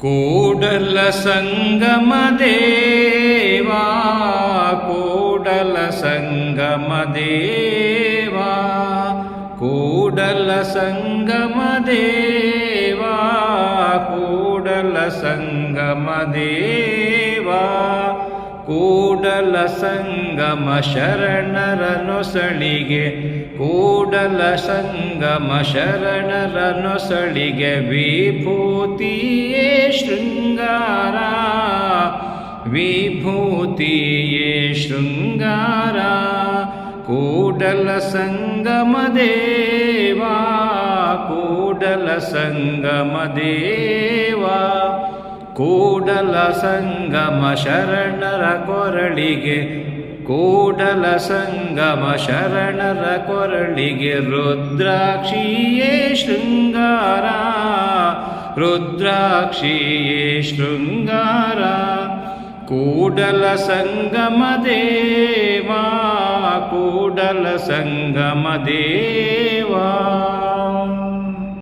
ಕೂಡಲ ಸಂಗಮ ದೇವಾ ಕೂಡಲ ಸಂಗಮ ದೇವಾ ಕೂಡಲ ಸಂಗಮ ದೇವಾ ಕೂಡಲ ಸಂಗಮ ದೇವಾ ಕೂಡಲ ಸಂಗಮ ಶರಣರ ನೊಸಳಿಗೆ ಕೂಡಲ ಸಂಗಮ ಶರಣರ ನೊಸಳಿಗೆ ವಿಭೂತಿಯೇ ಶೃಂಗಾರ ವಿಭೂತಿಯೇ ಶೃಂಗಾರ, ಕೂಡಲ ಸಂಗಮ ದೇವಾ, ಕೂಡಲ ಸಂಗಮ ದೇವಾ. ಕೂಡಲ ಸಂಗಮ ಶರಣರ ಕೊರಳಿಗೆ, ಕೂಡಲ ಸಂಗಮ ಶರಣರ ಕೊರಳಿಗೆ ರುದ್ರಾಕ್ಷಿಯೇ ಶೃಂಗಾರ ರುದ್ರಾಕ್ಷಿಯೇ ಶೃಂಗಾರ. ಕೂಡಲ ಸಂಗಮ ದೇವಾ, ಕೂಡಲ ಸಂಗಮ ದೇವಾ.